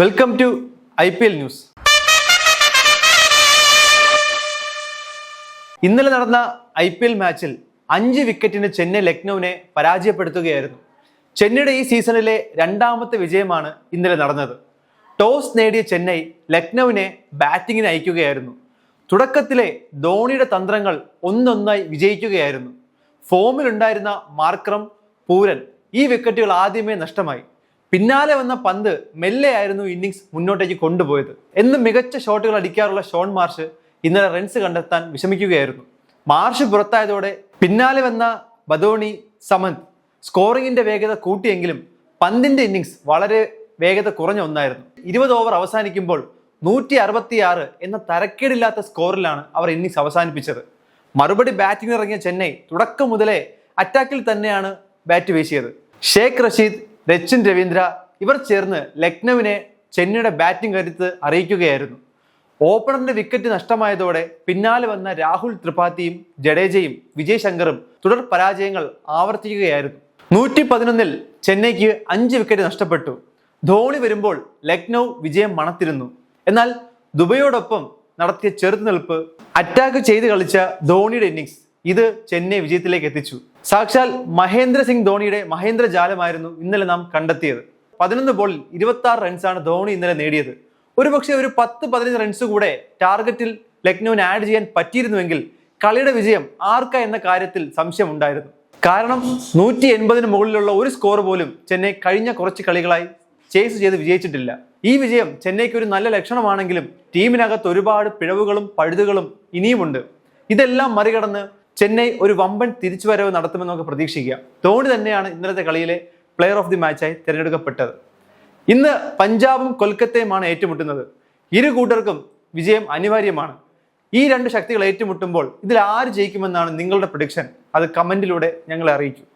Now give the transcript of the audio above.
Welcome to I P L news ഇന്നലെ നടന്ന I P L മാച്ചിൽ അഞ്ച് വിക്കറ്റിന് ചെന്നൈ ലക്നൌവിനെ പരാജയപ്പെടുത്തുകയായിരുന്നു. ചെന്നൈയുടെ ഈ സീസണിലെ രണ്ടാമത്തെ വിജയമാണ് ഇന്നലെ നടന്നത്. ടോസ് നേടിയ ചെന്നൈ ലക്നൌവിനെ ബാറ്റിങ്ങിന് അയക്കുകയായിരുന്നു. തുടക്കത്തിലെ ധോണിയുടെ തന്ത്രങ്ങൾ ഒന്നൊന്നായി വിജയിക്കുകയായിരുന്നു. ഫോമിലുണ്ടായിരുന്ന മാർക്രം പൂരൻ ഈ വിക്കറ്റുകൾ ആദ്യമേ നഷ്ടമായി. പിന്നാലെ വന്ന പന്ത് മെല്ലെയായിരുന്നു ഇന്നിങ്സ് മുന്നോട്ടേക്ക് കൊണ്ടുപോയത്. എന്ന് മികച്ച ഷോട്ടുകൾ അടിക്കാറുള്ള ഷോൺ മാർഷ് ഇന്നലെ റൺസ് കണ്ടെത്താൻ വിഷമിക്കുകയായിരുന്നു. മാർഷ് പുറത്തായതോടെ പിന്നാലെ വന്ന ബദോണി സമന്ത് സ്കോറിംഗിന്റെ വേഗത കൂട്ടിയെങ്കിലും പന്തിന്റെ ഇന്നിങ്സ് വളരെ വേഗത കുറഞ്ഞ ഒന്നായിരുന്നു. ഇരുപത് ഓവർ അവസാനിക്കുമ്പോൾ നൂറ്റി അറുപത്തിയാറ് എന്ന തരക്കേടില്ലാത്ത സ്കോറിലാണ് അവർ ഇന്നിങ്സ് അവസാനിപ്പിച്ചത്. മറുപടി ബാറ്റിംഗ് ഇറങ്ങിയ ചെന്നൈ തുടക്കം മുതലേ അറ്റാക്കിൽ തന്നെയാണ് ബാറ്റ് വീശിയത്. ഷേഖ് റഷീദ് രച്ചിൻ രവീന്ദ്ര ഇവർ ചേർന്ന് ലക്നൌവിനെ ചെന്നൈയുടെ ബാറ്റിംഗ് കരുത്ത് അറിയിക്കുകയായിരുന്നു. ഓപ്പണറിന്റെ വിക്കറ്റ് നഷ്ടമായതോടെ പിന്നാലെ വന്ന രാഹുൽ ത്രിപാഠിയും ജഡേജയും വിജയ് ശങ്കറും തുടർ പരാജയങ്ങൾ ആവർത്തിക്കുകയായിരുന്നു. നൂറ്റി പതിനൊന്നിൽ ചെന്നൈക്ക് അഞ്ച് വിക്കറ്റ് നഷ്ടപ്പെട്ടു. ധോണി വരുമ്പോൾ ലക്നൗ വിജയം മണത്തിരുന്നു. എന്നാൽ ദുബൈയോടൊപ്പം നടത്തിയ ചെറുത്തുനിൽപ്പ് അറ്റാക്ക് ചെയ്ത് കളിച്ച ധോണിയുടെ ഇന്നിങ്സ് ഇത് ചെന്നൈ വിജയത്തിലേക്ക് എത്തിച്ചു. സാക്ഷാൽ മഹേന്ദ്ര സിംഗ് ധോണിയുടെ മഹേന്ദ്ര ജാലമായിരുന്നു ഇന്നലെ നാം കണ്ടെത്തിയത്. പതിനൊന്ന് ബോളിൽ ഇരുപത്തി ആറ് റൺസാണ് ധോണി ഇന്നലെ നേടിയത്. ഒരുപക്ഷെ ഒരു പത്ത് പതിനഞ്ച് റൺസ് കൂടെ ടാർഗറ്റിൽ ലക്നൌവിന് ആഡ് ചെയ്യാൻ പറ്റിയിരുന്നുവെങ്കിൽ കളിയുടെ വിജയം ആർക്ക എന്ന കാര്യത്തിൽ സംശയമുണ്ടായിരുന്നു കാരണം നൂറ്റി എൺപതിന് മുകളിലുള്ള ഒരു സ്കോർ പോലും ചെന്നൈ കഴിഞ്ഞ കുറച്ച് കളികളായി ചേസ് ചെയ്ത് വിജയിച്ചിട്ടില്ല. ഈ വിജയം ചെന്നൈക്ക് ഒരു നല്ല ലക്ഷണമാണെങ്കിലും ടീമിനകത്ത് ഒരുപാട് പിഴവുകളും പഴുതുകളും ഇനിയുമുണ്ട്. ഇതെല്ലാം മറികടന്ന് ചെന്നൈ ഒരു വമ്പൻ തിരിച്ചുവരവ് നടത്തുമെന്നൊക്കെ നമുക്ക് പ്രതീക്ഷിക്കാം ധോണി തന്നെയാണ് ഇന്നലത്തെ കളിയിലെ പ്ലെയർ ഓഫ് ദി മാച്ചായി തിരഞ്ഞെടുക്കപ്പെട്ടത്. ഇന്ന് പഞ്ചാബും കൊൽക്കത്തയുമാണ് ഏറ്റുമുട്ടുന്നത്. ഇരു കൂട്ടർക്കും വിജയം അനിവാര്യമാണ്. ഈ രണ്ട് ശക്തികൾ ഏറ്റുമുട്ടുമ്പോൾ ഇതിൽ ആര് ജയിക്കുമെന്നാണ് നിങ്ങളുടെ പ്രൊഡിക്ഷൻ അത് കമന്റിലൂടെ ഞങ്ങളെ അറിയിക്കും.